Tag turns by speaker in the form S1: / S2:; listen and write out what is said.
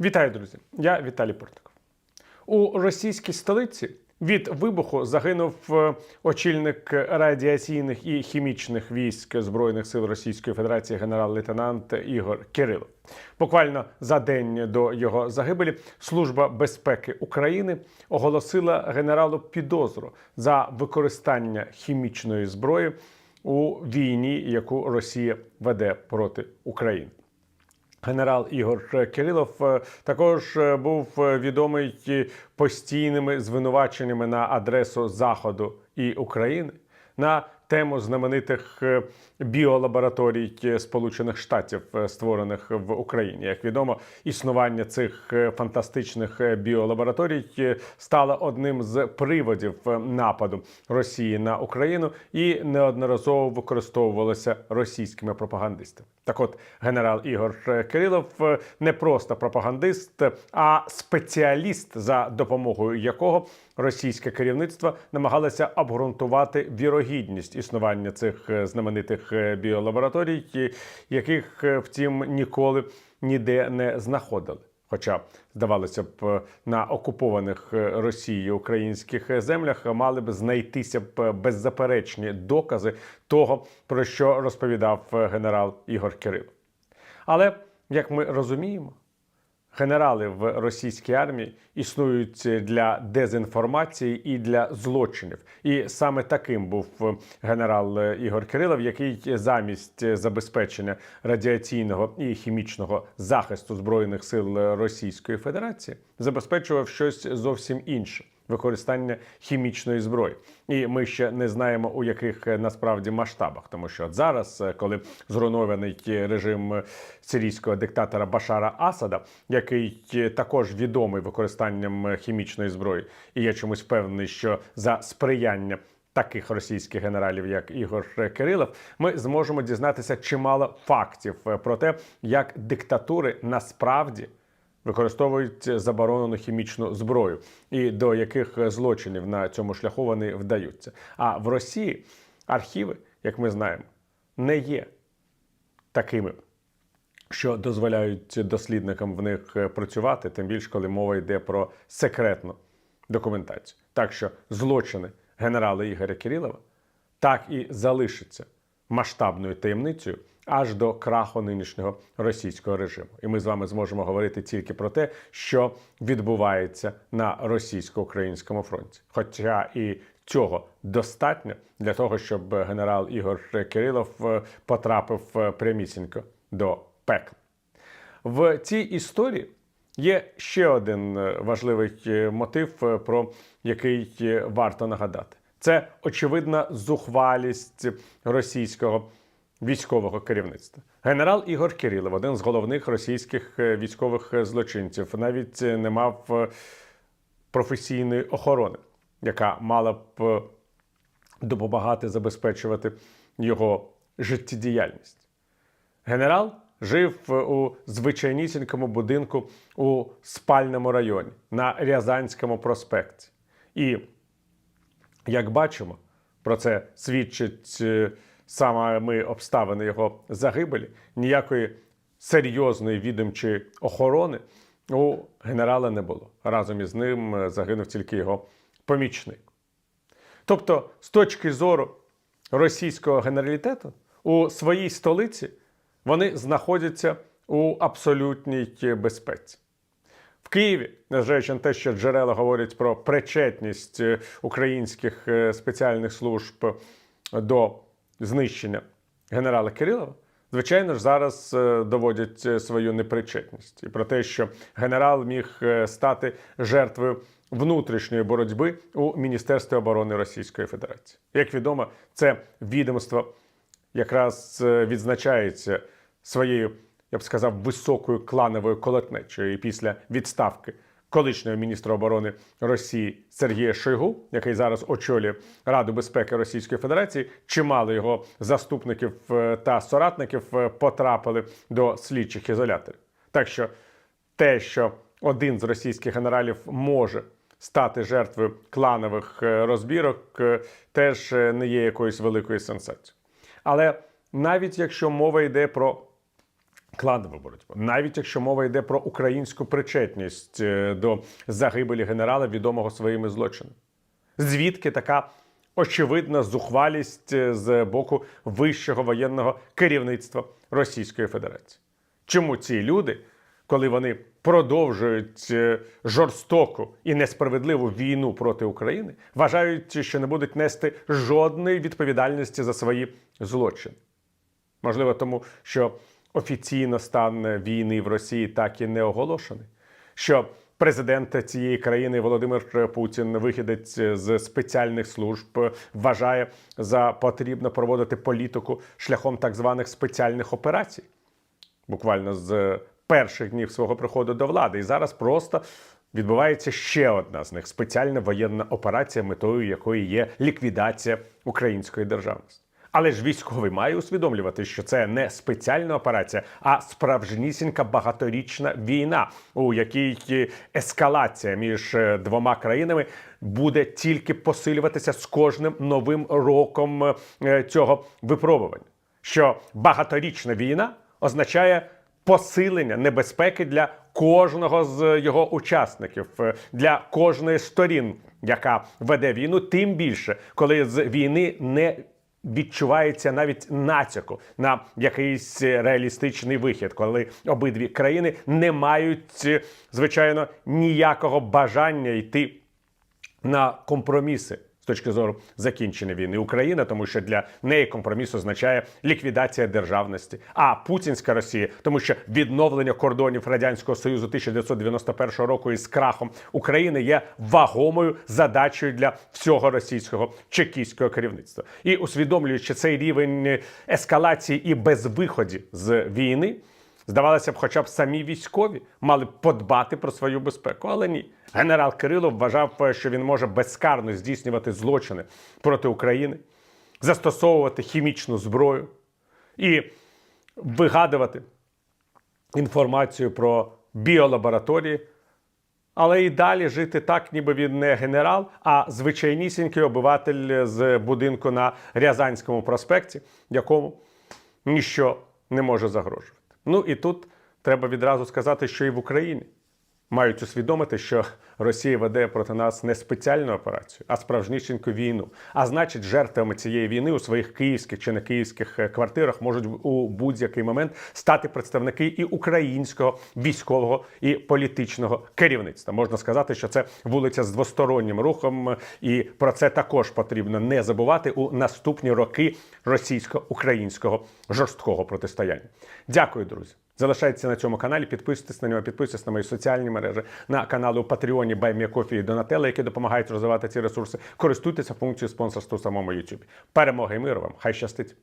S1: Вітаю, друзі! Я Віталій Портников. У російській столиці від вибуху загинув е, очільник радіаційних і хімічних військ Збройних сил Російської Федерації генерал-лейтенант Ігор Кирилов. Буквально за день до його загибелі Служба безпеки України оголосила генералу підозру за використання хімічної зброї у війні, яку Росія веде проти України. Генерал Ігор Кирилов е, також е, був е, відомий постійними звинуваченнями на адресу Заходу і України. На тему знаменитих е, біолабораторій е, Сполучених Штатів, е, створених в Україні. Як відомо, існування цих фантастичних біолабораторій стало одним з приводів нападу Росії на Україну і неодноразово використовувалося російськими пропагандистами. Так, от генерал Ігор Кирилов не просто пропагандист, а спеціаліст, за допомогою якого російське керівництво намагалося обґрунтувати вірогідність існування цих е, знаменитих е, біолабораторій, яких, е, втім, ніколи ніде не знаходили. Хоча, здавалося б, на окупованих Росією українських землях мали б знайтися б беззаперечні докази того, про що розповідав генерал Ігор Кирилов. Але як ми розуміємо, генерали в російській армії існують для дезінформації і для злочинів. І саме таким був е, генерал е, Ігор Кирилов, який замість е, забезпечення радіаційного і хімічного захисту збройних сил Російської Федерації забезпечував щось зовсім інше. Використання хімічної зброї, і ми ще не знаємо у яких е, насправді масштабах, тому що от зараз, е, коли зруйнований режим е, сирійського диктатора Башара Асада, який також відомий використанням хімічної зброї, і я чомусь впевнений, що за сприяння таких російських генералів, як Ігор Кирилов, ми зможемо дізнатися чимало фактів про те, як диктатури насправді використовують заборонену хімічну зброю, і до яких злочинів на цьому шляху вони вдаються. А в Росії архіви, як ми знаємо, не є такими. Що дозволяють дослідникам в них е, працювати, тим більше коли мова йде про секретну документацію. Так що злочини генерала Ігоря Кирилова так і залишаться масштабною таємницею аж до краху нинішнього російського режиму. І ми з вами зможемо говорити тільки про те, що відбувається на російсько-українському фронті. Хоча і цього достатньо для того, щоб генерал Ігор Кирилов е, потрапив е, прямісінько до пекла. В цій історії є ще один е, важливий мотив, про який варто нагадати. Це очевидна зухвалість російського військового керівництва. Генерал Ігор Кирилов, один з головних російських е, військових е, злочинців, навіть е, не мав професійної охорони, яка мала б допомагати забезпечувати його життєдіяльність. Генерал жив у звичайнісінькому будинку у спальному районі на Рязанському проспекті. І, як бачимо, про це свідчить е, саме ми обставини його загибелі, ніякої серйозної відомчої охорони у генерала не було. Разом із ним е, загинув тільки його помічник. Тобто, з точки зору російського генералітету, у своїй столиці вони знаходяться у абсолютній безпеці. Києві, незважаючи на те, що джерела говорять про причетність е, українських е, спеціальних служб до знищення генерала Кирилова, звичайно ж, зараз е, доводять свою непричетність і про те, що генерал міг стати жертвою внутрішньої боротьби у Міністерстві оборони Російської Федерації. Як відомо, це відомство якраз відзначається своєю, я б сказав, високою клановою колотнечою. Після відставки колишнього міністра оборони Росії Сергія Шойгу, який зараз очолює Раду безпеки Російської Федерації, чимало його заступників е, та соратників е, потрапили до слідчих ізоляторів. Так що те, що один з російських генералів може стати жертвою кланових е, розбірок, теж не є якоюсь великою сенсацією. Але навіть якщо мова йде про кланову боротьбу. Навіть якщо мова йде про українську причетність е, до загибелі генерала, відомого своїми злочинами. Звідки така очевидна зухвалість е, з боку вищого воєнного керівництва Російської Федерації? Чому ці люди, коли вони продовжують е, жорстоку і несправедливу війну проти України, вважають, що не будуть нести жодної відповідальності за свої злочини? Можливо, тому що офіційно стан війни в Росії так і не оголошений. Що президент цієї країни Володимир Путін, вихідець з спеціальних служб, вважає за потрібно проводити політику шляхом так званих спеціальних операцій, буквально з перших днів свого приходу до влади. І зараз просто відбувається ще одна з них спеціальна воєнна операція, метою якої є ліквідація української державності. Але ж військовий має усвідомлювати, що це не спеціальна операція, а справжнісінька багаторічна війна, у якій ескалація між е, двома країнами буде тільки посилюватися з кожним новим роком е, цього випробування. Що багаторічна війна означає посилення небезпеки для кожного з його учасників, е, для кожної сторін, яка веде війну, тим більше, коли з війни не відчувається навіть натяку на якийсь реалістичний вихід, коли обидві країни не мають, е, звичайно, ніякого бажання йти на компроміси точки зору закінчення війни Україна, тому що для неї компроміс означає ліквідація державності. А путінська Росія, тому що відновлення кордонів радянського союзу 1991 року із крахом України є вагомою задачею для всього російського чекістського керівництва. І усвідомлюючи цей рівень ескалації і безвиході з війни. Здавалося б, хоча б самі військові мали б подбати про свою безпеку, але ні. Генерал Кирилов вважав, що він може безкарно здійснювати злочини проти України, застосовувати хімічну зброю і вигадувати інформацію про біолабораторії, але і далі жити так, ніби він не генерал, а звичайнісінький обиватель з будинку на Рязанському проспекті, якому ніщо не може загрожувати. Ну і тут треба відразу сказати, що і в Україні мають усвідомити, що Росія веде проти нас не спеціальну операцію, а справжнісіньку війну. А значить, жертвами цієї війни у своїх київських чи не київських е, квартирах можуть у будь-який момент стати представники і українського військового і політичного керівництва. Можна сказати, що це вулиця з двостороннім рухом, і про це також потрібно не забувати у наступні роки російсько-українського жорсткого протистояння. Дякую, друзі. Залишайтеся на цьому каналі, підписуйтесь на нього, підписуйтесь на мої соціальні мережі, на канали у Патреоні Байміякофі і Донателла, які допомагають розвивати ці ресурси. Користуйтеся функцією спонсорства у самому YouTube. Перемоги і миру вам! Хай щастить!